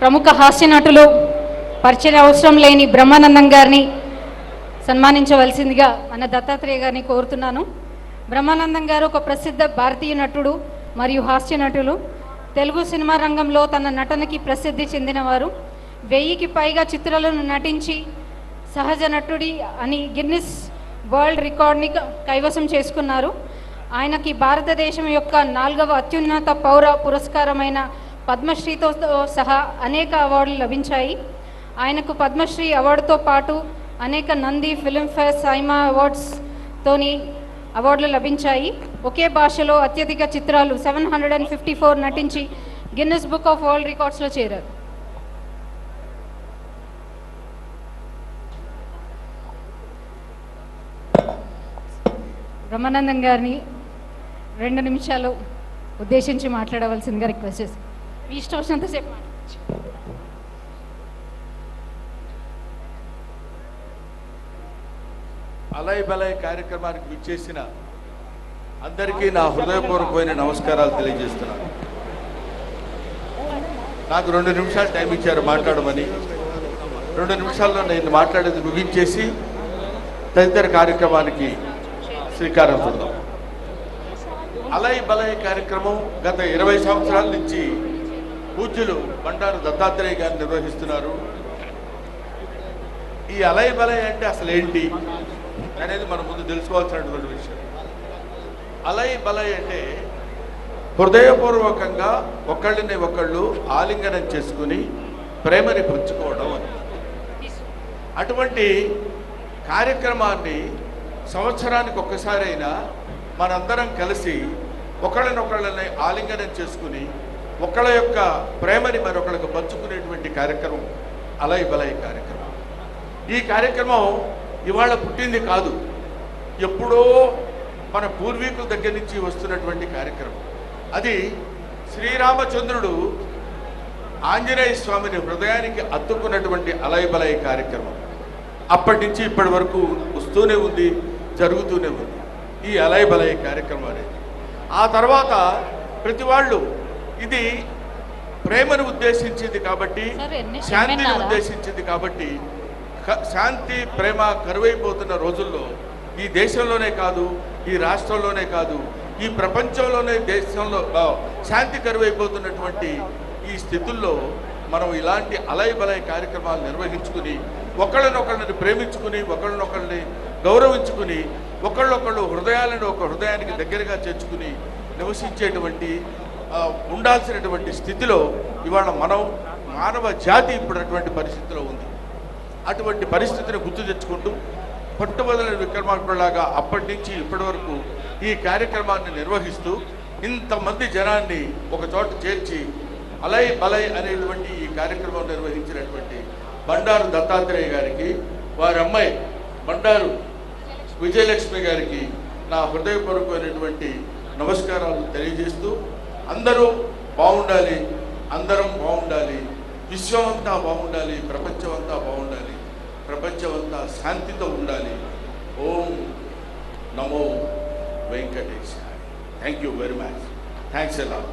ప్రముఖ హాస్య నటులు పరిచయం అవసరం లేని బ్రహ్మానందం గారిని సన్మానించవలసిందిగా మన దత్తాత్రేయ గారిని కోరుతున్నాను. బ్రహ్మానందం గారు ఒక ప్రసిద్ధ భారతీయ నటుడు మరియు హాస్య నటులు తెలుగు సినిమా రంగంలో తన నటనకి ప్రసిద్ధి చెందినవారు. వెయ్యికి పైగా చిత్రాలను నటించి సహజ నటుడి అని గిన్నిస్ వరల్డ్ రికార్డ్ని కైవసం చేసుకున్నారు. ఆయనకి భారతదేశం యొక్క నాలుగవ అత్యున్నత పౌర పురస్కారమైన పద్మశ్రీతో సహా అనేక అవార్డులు లభించాయి. ఆయనకు పద్మశ్రీ అవార్డుతో పాటు అనేక నంది ఫిల్మ్ఫేర్ సైమా అవార్డ్స్తోని అవార్డులు లభించాయి. ఒకే భాషలో అత్యధిక చిత్రాలు seven hundred and fifty four నటించి గిన్నెస్ బుక్ ఆఫ్ వరల్డ్ రికార్డ్స్లో చేరారు. బ్రహ్మానందం గారిని రెండు నిమిషాలు ఉద్దేశించి మాట్లాడవలసిందిగా రిక్వెస్ట్ చేశాను మీ ఇష్టం వచ్చినంతసేపు మాట్లాడచ్చు. అలయ్ బలయ్ కార్యక్రమానికి విచ్చేసిన అందరికీ నా హృదయపూర్వకమైన నమస్కారాలు తెలియజేస్తున్నాను నాకు రెండు నిమిషాలు టైం ఇచ్చారు మాట్లాడమని. రెండు నిమిషాల్లో నేను మాట్లాడేది ముగించేసి తదితర కార్యక్రమానికి శ్రీకారం చుడదాం అలయ్ బలయ్ కార్యక్రమం గత ఇరవై సంవత్సరాల నుంచి పూజ్యులు బండారు దత్తాత్రేయ గారు నిర్వహిస్తున్నారు. ఈ అలయ బలయ అంటే అసలు ఏంటి అనేది మనం ముందు తెలుసుకోవాల్సినటువంటి విషయం. అలయ బలయ అంటే హృదయపూర్వకంగా ఒకళ్ళని ఒకళ్ళు ఆలింగనం చేసుకుని ప్రేమని పంచుకోవడం అని. అటువంటి కార్యక్రమాన్ని సంవత్సరానికి ఒక్కసారైనా మనందరం కలిసి ఒకళ్ళనొకళ్ళని ఆలింగనం చేసుకుని ఒకళ్ళ యొక్క ప్రేమని మరొకళ్ళకు పంచుకునేటువంటి కార్యక్రమం అలై బలయ్ కార్యక్రమం? ఈ కార్యక్రమం ఇవాళ పుట్టింది కాదు. ఎప్పుడో మన పూర్వీకుల దగ్గర నుంచి వస్తున్నటువంటి కార్యక్రమం. అది శ్రీరామచంద్రుడు ఆంజనేయ స్వామిని హృదయానికి అత్తుకున్నటువంటి అలయబలయ కార్యక్రమం. అప్పటి నుంచి ఇప్పటి వరకు వస్తూనే ఉంది జరుగుతూనే ఉంది. ఈ అలయబలయ కార్యక్రమం అనేది. ఆ తర్వాత ప్రతి వాళ్ళు ఇది ప్రేమను ఉద్దేశించింది కాబట్టి శాంతిని? ఉద్దేశించింది కాబట్టి శాంతి ప్రేమ కరువైపోతున్న రోజుల్లో ఈ దేశంలోనే కాదు ఈ రాష్ట్రంలోనే కాదు ఈ ప్రపంచంలోనే దేశంలో శాంతి కరువైపోతున్నటువంటి ఈ స్థితుల్లో మనం ఇలాంటి అలయ బలయ కార్యక్రమాలు నిర్వహించుకుని ఒకళ్ళనొకళ్ళని ప్రేమించుకుని ఒకళ్ళనొకళ్ళని గౌరవించుకుని ఒకళ్ళొకళ్ళు హృదయాలను ఒక హృదయానికి దగ్గరగా చేర్చుకుని నివసించేటువంటి ఉండాల్సినటువంటి స్థితిలో ఇవాళ మనం మానవ జాతి ఇప్పుడు అటువంటి పరిస్థితిలో ఉంది. అటువంటి పరిస్థితిని గుర్తు తెచ్చుకుంటూ పట్టుబదలని విక్రమార్కులాగా అప్పటి నుంచి ఇప్పటి వరకు ఈ కార్యక్రమాన్ని నిర్వహిస్తూ ఇంతమంది జనాన్ని ఒక చోట చేర్చి అలయ్ బలయ్ అనేటువంటి ఈ కార్యక్రమం నిర్వహించినటువంటి బండారు దత్తాత్రేయ గారికి వారి అమ్మాయి బండారు విజయలక్ష్మి గారికి నా హృదయపూర్వకమైనటువంటి నమస్కారాలు తెలియజేస్తూ అందరూ బాగుండాలి అందరం బాగుండాలి విశ్వం అంతా బాగుండాలి ప్రపంచం అంతా బాగుండాలి ప్రపంచం అంతా శాంతితో ఉండాలి. ఓం నమో వెంకటేశాయ. Thank you very much thanks ఎలా